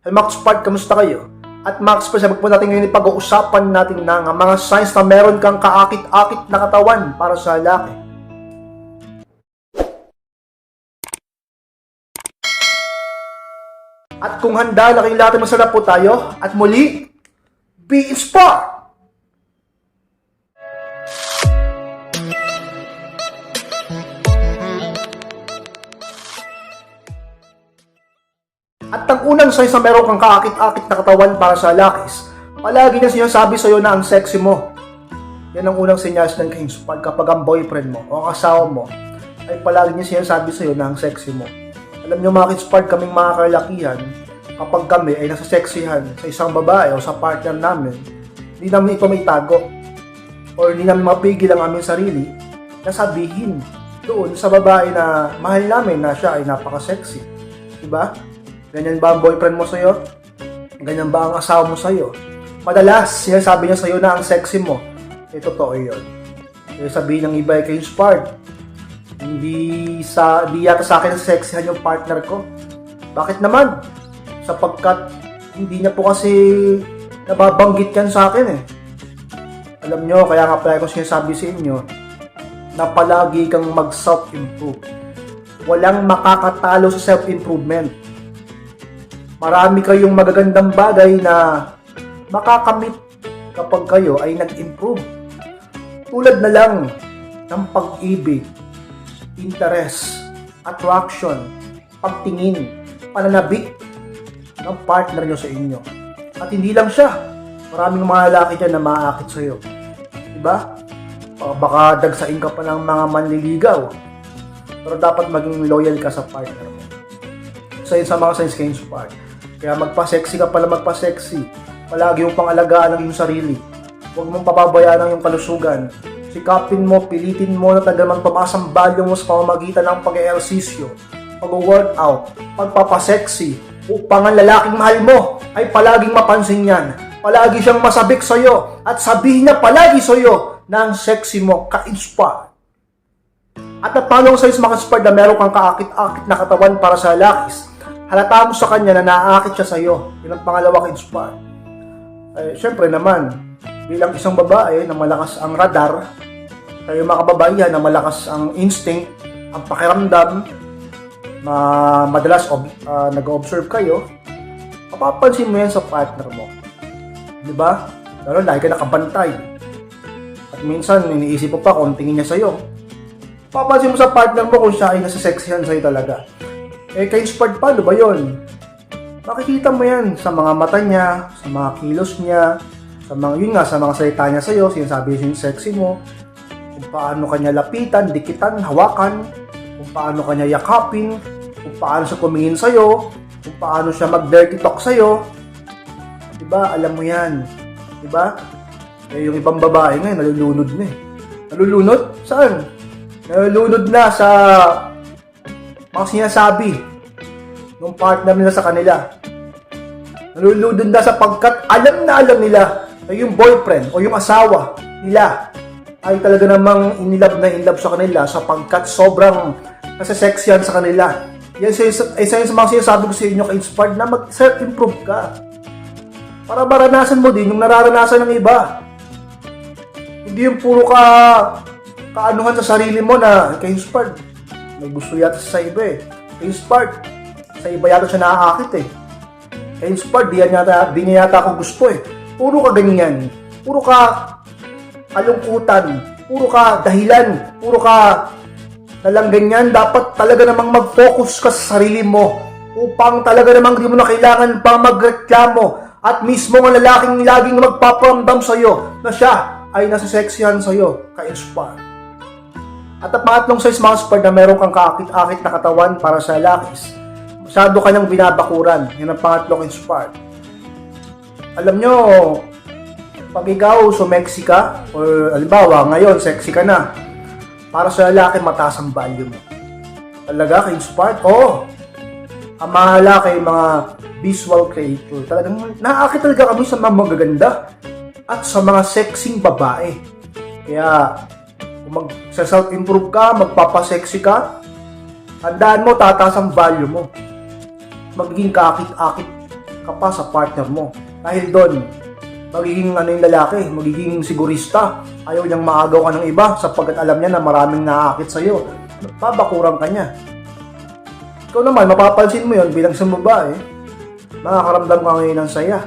Hey Max Park, kamusta kayo? At Max pa sabag po natin ngayon pag-uusapan natin na nga mga signs na meron kang kaakit-akit na katawan para sa lalaki. At kung handa na kayong lahat masarap po tayo, at muli, be inspired! Ang unang signs na meron kang kaakit-akit na katawan para sa lalakis, palagi na sinasabi sa'yo na ang sexy mo. Yan ang unang senyas ng King's Pag kapag ang boyfriend mo o ang asawa mo ay palagi niya sinasabi sa'yo na ang sexy mo. Alam niyo mga King's Pag, kaming mga kalakihan, kapag kami ay nasa sexihan sa isang babae o sa partner namin, hindi namin ito may tago or hindi namin mapigil ang aming sarili na sabihin doon sa babae na mahal namin na siya ay napaka-sexy. Diba? Ganyan ba ang boyfriend mo sa'yo? Ganyan ba ang asawa mo sa'yo? Madalas, sinasabi niya sa'yo na ang sexy mo. Eh, totoo yun. Kaya sabihin ng iba ay kayo inspired. Hindi sa, di yata sa akin sexyhan yung partner ko. Bakit naman? Sapagkat hindi niya po kasi nababanggit yan sa akin eh. Alam nyo, kaya nga pala ko sinasabi sa inyo na palagi kang mag-self-improve. Walang makakatalo sa self-improvement marami kayong magagandang bagay na makakamit kapag kayo ay nag-improve. Tulad na lang ng pag-ibig, interest, attraction, pagtingin, pananabik ng partner nyo sa inyo. At hindi lang siya. Maraming mga lalaki dyan na maaakit sa'yo. Diba? O baka dagsain ka pa ng mga manliligaw. Pero dapat maging loyal ka sa partner mo. Isa yun sa mga signs kayo inspired. Kaya magpa-sexy ka pala magpa-sexy. Palagi mo pang alagaan ang iyong sarili. Huwag mong pababayaan ang iyong kalusugan. Sikapin mo, pilitin mo na tagal tumaas ang value mo sa pamamagitan ng pag-eersisyo, pag-workout, pagpapasexy, upang ang lalaking mahal mo ay palaging mapansin yan. Palagi siyang masabik sa'yo at sabihin niya palagi sa'yo na ang sexy mo ka-inspire. At at paano sa mga inspired na meron kang kaakit-akit na katawan para sa lalakis, halata mo sa kanya na naaakit siya sa iyo. Yun ang pangalawa inspire. Eh, syempre naman, bilang isang babae na malakas ang radar, kayo mga kababaihan na malakas ang instinct, ang pakiramdam, na madalas ob- ah, nag-observe kayo, mapapansin mo yan sa partner mo. Di ba? Lalo lagi ka nakabantay. At minsan, iniisip mo pa kung tingin niya sa'yo. Papansin mo sa partner mo kung siya ay nasa sexihan sa'yo talaga. Eh, ka-inspired pa, ba yun? Makikita mo yan sa mga mata niya, sa mga kilos niya, sa mga, yun nga, sa mga salita niya sa'yo, sinasabi yung sexy mo, kung paano kanya lapitan, dikitan, hawakan, kung paano kanya yakapin, kung paano siya tumingin sa'yo, kung paano siya mag-dirty talk sa'yo. Diba? Alam mo yan. Diba? Eh, yung ibang babae ngayon, nalulunod na eh. Nalulunod? Saan? Nalulunod na sa mga sinasabi ng partner nila sa kanila. Nalulunod na sapagkat alam na alam nila na yung boyfriend o yung asawa nila ay talaga namang inilab na inlab sa kanila sapagkat sobrang nasa sexian sa kanila. Yan sa isa yun sa mga sinasabi ko sa inyo ka-inspired na mag-self-improve ka. Para maranasan mo din yung nararanasan ng iba. Hindi yung puro ka kaanuhan sa sarili mo na ka-inspired. May gusto yata sa iba eh. Ka-inspired. Sa iba yata siya naaakit eh. Ka-inspired, di, yan yata, di niya yata ako gusto eh. Puro ka ganyan. Puro ka kalungkutan. Puro ka dahilan. Puro ka nalang ganyan. Dapat talaga namang mag-focus ka sa sarili mo upang talaga namang di mo na kailangan pang magreklamo at mismo ang lalaking laging magpaparamdam sa'yo na siya ay nasa sexihan sa'yo, ka-inspire. At ang pangatlong size sport na meron kang kaakit-akit na katawan para sa lalakis, masyado kanyang binabakuran. Yan ang pangatlong inspired. Alam nyo, pag ikaw sumexy ka, or halimbawa, ngayon, sexy ka na, para sa lalaki, mataas ang value mo. Talaga, ka-inspired? Oo. Ang mga lalaki, mga visual creator, talagang naaakit talaga kami sa mga magaganda at sa mga sexing babae. Kaya, kung mag-self-improve ka, magpapasexy ka, handaan mo, tataas ang value mo. Magiging kakit-akit ka pa sa partner mo. Dahil doon, magiging ano yung lalaki, magiging sigurista. Ayaw niyang maagaw ka ng iba sapagkat alam niya na maraming naakit sa'yo. Babakurang ka niya. Ikaw naman, mapapansin mo yon bilang isang babae, makakaramdam ka ngayon ng saya.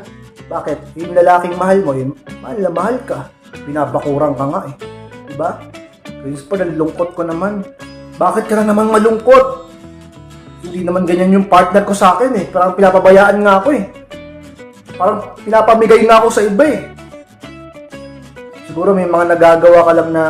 Bakit? Yung lalaking mahal mo, yung mahal na mahal ka, binabakurang ka nga eh. Diba? Principal, ang lungkot ko naman. Bakit ka na naman malungkot? Hindi naman ganyan yung partner ko sa akin eh. Parang pinapabayaan nga ako eh. Parang pinapamigay nga ako sa iba eh. Siguro may mga nagagawa ka lang na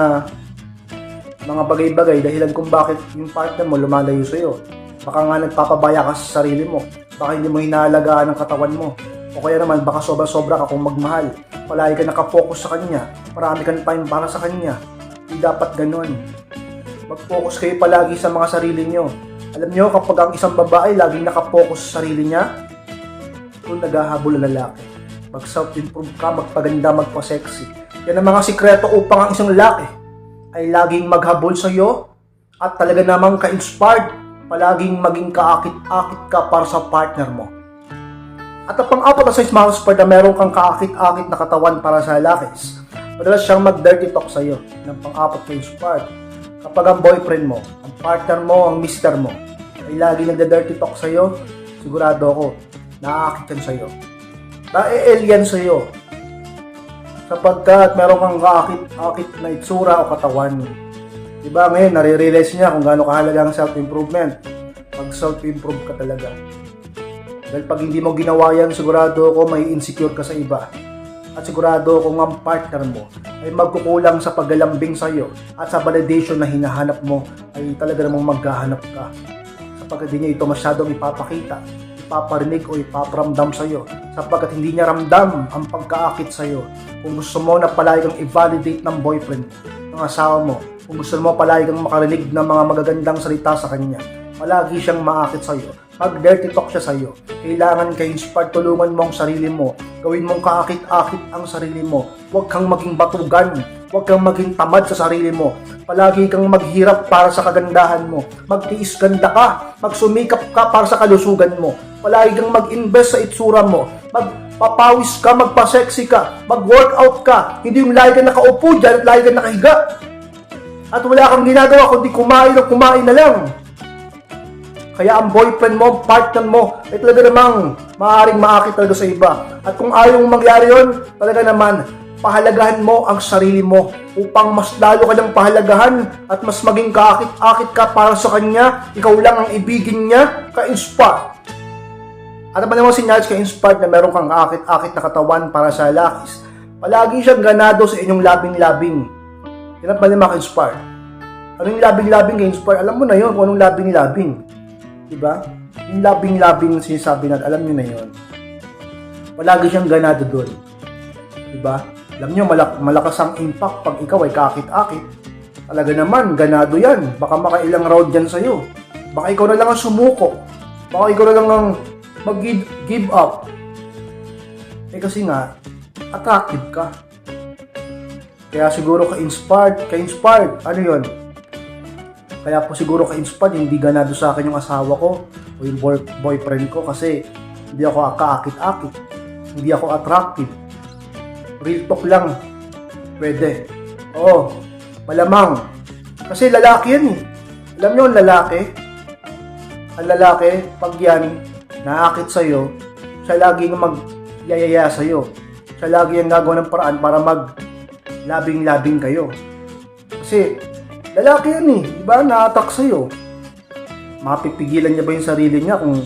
mga bagay-bagay dahilan kung bakit yung partner mo lumalayo sa'yo. Baka nga nagpapabaya ka sa sarili mo. Baka hindi mo hinahalagaan ang katawan mo. O kaya naman baka sobra-sobra ka kung magmahal. Palagi ka nakafocus sa kanya. Marami kang time para sa kanya. Dapat ganun. Mag-focus kayo palagi sa mga sarili nyo. Alam nyo, kapag ang isang babae laging nakafocus sa sarili niya, kung naghahabol ang lalaki. Mag self-improve ka, magpaganda, magpa-sexy. Yan ang mga sikreto upang ang isang lalaki ay laging maghabol sa iyo at talaga namang ka-inspired, palaging maging kaakit-akit ka para sa partner mo. At ang pang-apat na size mouse na meron kang kaakit-akit na katawan para sa lalakis, madalas siyang mag-dirty talk sa iyo ng pang-apat na inspired. Kapag ang boyfriend mo, ang partner mo, ang mister mo, ay lagi nagda-dirty talk sa iyo, sigurado ako, naaakit yan sa iyo. Na-alien sa. Sapagkat meron kang kaakit-akit na itsura o katawan. Diba ngayon, nare-realize niya kung gaano kahalaga ang self-improvement. Pag self-improve ka talaga. Dahil pag hindi mo ginawa yan, sigurado ako may insecure ka sa iba. At sigurado kung ang partner mo ay magkukulang sa paggalambing sa iyo at sa validation na hinahanap mo ay talaga namang maghahanap ka. Sapagkat hindi niya ito masyadong ipapakita, ipaparinig o ipaparamdam sa iyo sapagkat hindi niya ramdam ang pagkaakit sa iyo. Kung gusto mo na palagi kang i-validate ng boyfriend, ng asawa mo, kung gusto mo palagi kang makarinig ng mga magagandang salita sa kanya, palagi siyang maakit sa iyo. Mag-dirty talk siya sa iyo. Kailangan ka inspired tulungan mo ang sarili mo. Gawin mong kaakit-akit ang sarili mo. Huwag kang maging batugan. Huwag kang maging tamad sa sarili mo. Palagi kang maghirap para sa kagandahan mo. Magtiis ganda ka. Magsumikap ka para sa kalusugan mo. Palagi kang mag-invest sa itsura mo. Magpapawis ka, magpa-sexy ka, mag-workout ka. Hindi yung lagi ka nakaupo dyan at lagi ka nakahiga. At wala kang ginagawa kundi kumain o kumain na lang. Kaya ang boyfriend mo, partner mo, ay talaga namang maaaring maakit talaga sa iba. At kung ayaw mangyari yon, talaga naman, pahalagahan mo ang sarili mo upang mas lalo ka ng pahalagahan at mas maging kaakit-akit ka para sa kanya, ikaw lang ang ibigin niya, ka-inspire. At naman naman sinyals ka-inspired na meron kang kaakit-akit na katawan para sa lakis. Palagi siyang ganado sa inyong labing-labing. Yan ang pala maka-inspire. Ano yung labing-labing ka-inspire? Alam mo na yon kung anong labing-labing. Diba? Yung labing-labing na sinasabi natin, alam nyo na yon. Palagi siyang ganado doon. Diba? Alam nyo, malak- malakas ang impact pag ikaw ay kakit-akit. Talaga naman, ganado yan. Baka makailang round yan sa'yo. Baka ikaw na lang ang sumuko. Baka ikaw na lang ang mag-give give up. Eh kasi nga, attractive ka. Kaya siguro ka-inspired, ka-inspired. Ano yon? Kaya po siguro ka-inspired, hindi ganado sa akin yung asawa ko o yung boy- boyfriend ko kasi hindi ako kaakit-akit. Hindi ako attractive. Real talk lang. Pwede. Oo. Malamang. Kasi lalaki yan eh. Alam nyo, ang lalaki, ang lalaki, pag yan, naakit sa'yo, siya lagi nga magyayaya sa'yo. Siya lagi yung gagawa ng paraan para mag labing-labing kayo. Kasi, lalaki yan eh. Di ba? Na-attack sa'yo. Mapipigilan niya ba yung sarili niya kung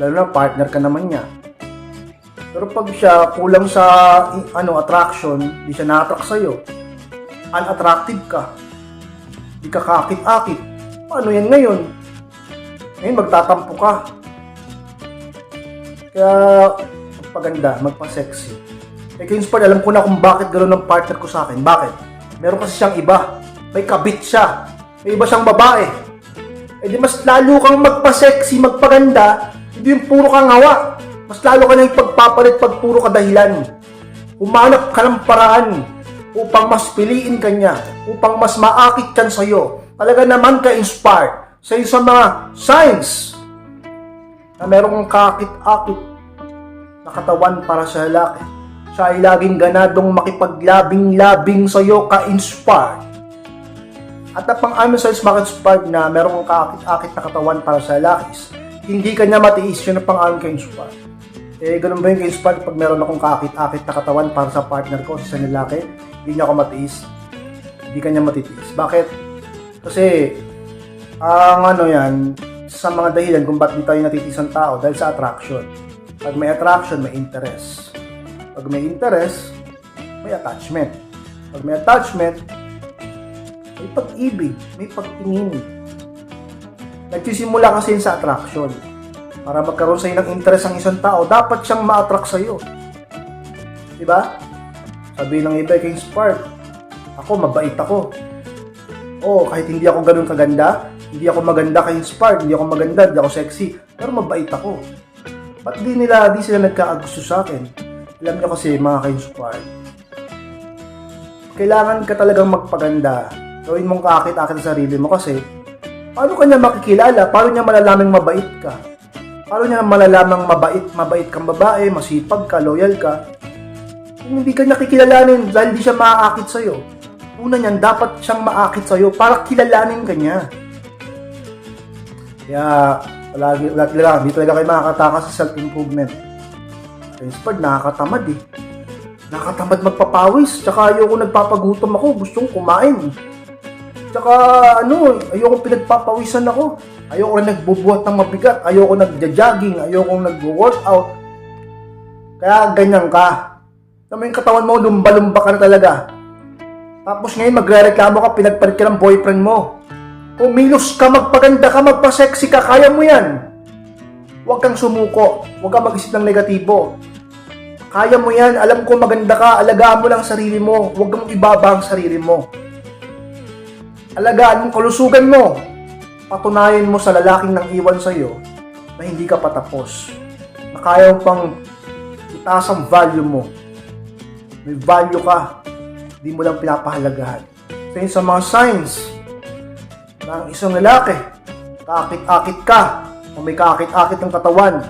lalo na partner ka naman niya. Pero pag siya kulang sa ano attraction, di siya na-attract sa'yo. Unattractive ka. Di ka kakit-akit. Paano yan ngayon? Ngayon magtatampo ka. Kaya magpaganda, magpa-sexy. Eh, Kingsford, alam ko na kung bakit gano'n ang partner ko sa akin. Bakit? Meron kasi siyang iba. May kabit siya. May iba siyang babae. Eh di mas lalo kang magpa-sexy, magpaganda, hindi yung puro kang hawa. Mas lalo ka nang pagpapalit pag puro ka dahilan. Umanap ka ng paraan upang mas piliin ka niya, upang mas maakit kan sa'yo. Talaga naman ka-inspired sa isang mga signs na meron kang kakit-akit na katawan para sa lalaki. Siya ay laging ganadong makipaglabing-labing sa'yo ka-inspired. At ang pang-amin sa makaka-inspired na meron kang kaakit-akit na katawan para sa lalaki, hindi ka niya matiis yun ang pang-amin ka-inspired. Eh, ganun ba yung ka-inspired pag meron akong kaakit-akit na katawan para sa partner ko, sa lalaki, hindi niya ako matiis. Hindi ka niya matitiis. Bakit? Kasi, ang ano yan, sa mga dahilan kung ba't di tayo natitiis ang tao dahil sa attraction. Pag may attraction, may interest. Pag may interest, may attachment. Pag may attachment, may pag-ibig, may pagtingin. Nagsisimula kasi sa attraction. Para magkaroon sa'yo ng interest ang isang tao, dapat siyang ma-attract sa'yo. Diba? Sabi ng iba kay Spark, ako, mabait ako. Oo, kahit hindi ako ganun kaganda, hindi ako maganda kay Spark, hindi ako maganda, hindi ako sexy, pero mabait ako. Ba't di nila, di sila nagkaagusto sa akin? Alam niyo kasi, mga Spark, kailangan ka talagang magpaganda. Gawin mong kaakit-akit sa sarili mo kasi paano ka niya makikilala? Paano niya malalamang mabait ka? Paano niya malalamang mabait, mabait kang babae, masipag ka, loyal ka? Kung hindi ka niya kikilalanin dahil di siya maaakit sa'yo. Una niyan, dapat siyang maakit sa'yo para kilalanin ka niya. Kaya, palagi, palagi lang, di talaga kayo makakatakas sa self-improvement. Inspired, nakakatamad eh. Nakakatamad magpapawis. Tsaka ayoko nagpapagutom ako. Gustong kumain. Tsaka ano, ayoko pinagpapawisan ako. Ayoko rin nagbubuhat ng mabigat. Ayoko nagja-jogging. Ayoko nag-workout. Kaya ganyan ka. Tama yung katawan mo, lumba-lumba ka na talaga. Tapos ngayon magre-reklamo ka, pinagpalit ka ng boyfriend mo. Kumilos ka, magpaganda ka, magpa-sexy ka, kaya mo yan. Huwag kang sumuko. Huwag kang mag-isip ng negatibo. Kaya mo yan. Alam ko maganda ka. Alagaan mo lang ang sarili mo. Huwag kang ibaba ang sarili mo. Alagaan mo kalusugan mo. Patunayan mo sa lalaking nang iwan sa'yo na hindi ka patapos. Na kaya pang itaas ang value mo. May value ka. Hindi mo lang pinapahalagahan. So sa mga signs ng isang lalaki, kaakit-akit ka, o may kaakit-akit ng katawan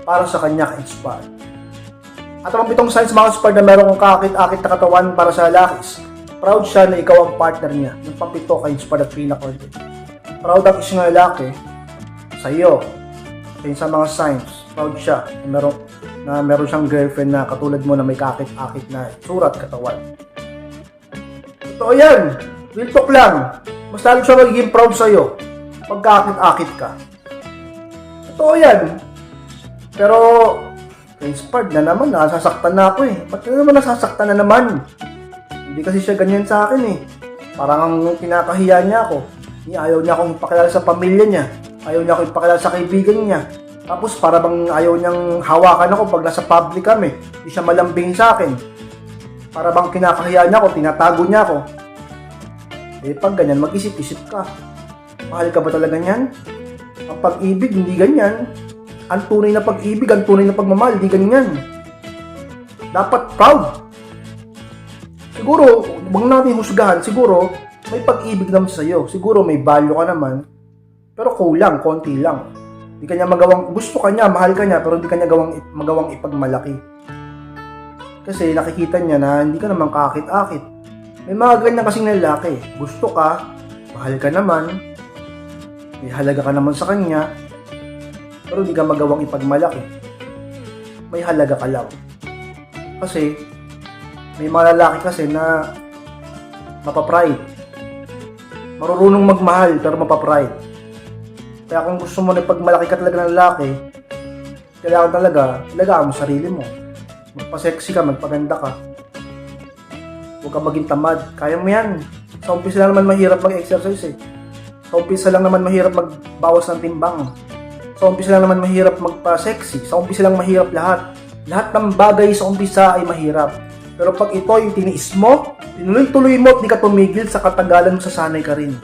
para sa kanya ka-inspire. At ang pitong signs mga inspired na meron kang kaakit-akit na katawan para sa lalakis, proud siya na ikaw ang partner niya. Yung pampito ka-inspired at pinaka-order. Proud ang lalaki sa iyo. Yun sa mga signs, proud siya na meron, na meron siyang girlfriend na katulad mo na may kaakit-akit na surat katawan. Totoo yan. Real talk lang. Mas lalo siya magiging proud sa'yo pag kaakit-akit ka. Totoo yan. Pero, inspired na naman, nasasaktan na ako eh. Ba't ka naman nasasaktan na naman? Hindi kasi siya ganyan sa akin eh. Parang ang kinakahiya niya ako. Ayaw niya akong ipakilala sa pamilya niya. Ayaw niya akong ipakilala sa kaibigan niya. Tapos para bang ayaw niyang hawakan ako pag nasa public kami. Hindi siya malambing sa akin. Para bang kinakahiya niya ako, tinatago niya ako. Eh pag ganyan, mag-isip-isip ka. Mahal ka ba talaga niyan? Ang pag-ibig, hindi ganyan. Ang tunay na pag-ibig, ang tunay na pagmamahal, hindi ganyan. Dapat proud. Siguro, huwag natin husgahan, siguro, may pag-ibig naman sa iyo. Siguro may value ka naman, pero kulang, konti lang. Hindi kanya magawang, gusto ka niya, mahal ka niya, pero hindi kanya gawang, magawang ipagmalaki. Kasi nakikita niya na hindi ka naman kakit-akit. May mga ganyan kasing lalaki. Gusto ka, mahal ka naman, may halaga ka naman sa kanya, pero hindi ka magawang ipagmalaki. May halaga ka lang. Kasi, may mga lalaki kasi na mapapride. Marurunong magmahal pero mapapride. Kaya kung gusto mo na pagmalaki ka talaga ng lalaki, kailangan talaga, alagaan mo sarili mo. Magpa-sexy ka, magpaganda ka. Huwag ka maging tamad. Kaya mo yan. Sa umpisa lang naman mahirap mag-exercise eh. Sa umpisa lang naman mahirap magbawas ng timbang. Sa umpisa lang naman mahirap magpa-sexy. Sa umpisa lang mahirap lahat. Lahat ng bagay sa umpisa ay mahirap. Pero pag ito yung tiniis mo, tinuloy-tuloy mo at di ka tumigil sa katagalan sasanay ka rin.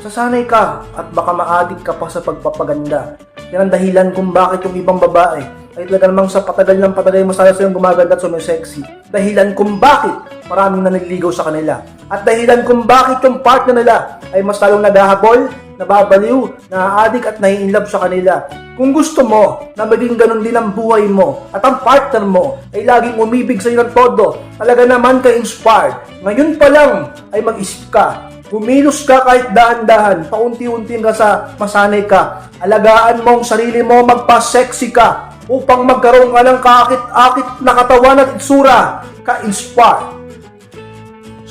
Sasanay ka at baka maadik ka pa sa pagpapaganda. Yan ang dahilan kung bakit yung ibang babae ay talaga namang sa patagal ng patagal masaya sa yung gumaganda at sumisexy. Dahilan kung bakit maraming naniligaw sa kanila. At dahilan kung bakit yung partner nila ay mas lalong naghahabol, nababaliw, naaadik at nai-inlove sa kanila. Kung gusto mo na maging ganun din ang buhay mo at ang partner mo ay laging umibig sa iyo ng todo, talaga naman ka inspired. Ngayon pa lang ay mag-isip ka. Kumilos ka kahit dahan-dahan, paunti-unti ka sa masanay ka. Alagaan mo ang sarili mo, magpa-sexy ka upang magkaroon ka ng kaakit-akit na katawan at itsura. Ka-inspire.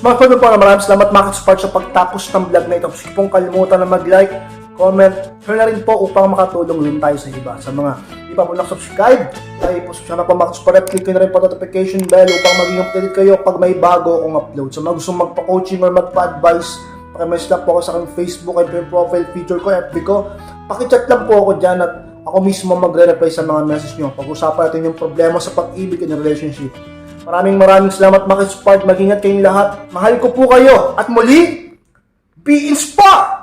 Smartphone po na maraming salamat Max Spark sa pagtapos ng vlog na ito. Huwag pong kalimutan na mag-like, comment, share na rin po upang makatulong din tayo sa iba. Sa mga di pa po nakasubscribe, ay po sana po Spark at click na rin po notification bell upang maging updated kayo pag may bago akong upload. Sa mga gustong magpa-coaching or magpa-advise, pakimess lang po ako sa aking Facebook yung profile feature ko, FB ko. Pakichat lang po ako dyan at ako mismo magre-reply sa mga message nyo. Pag-usapan natin yung problema sa pag-ibig and relationship. Maraming maraming salamat mga Spark. Mag-ingat kayong lahat. Mahal ko po kayo. At muli, be inspired!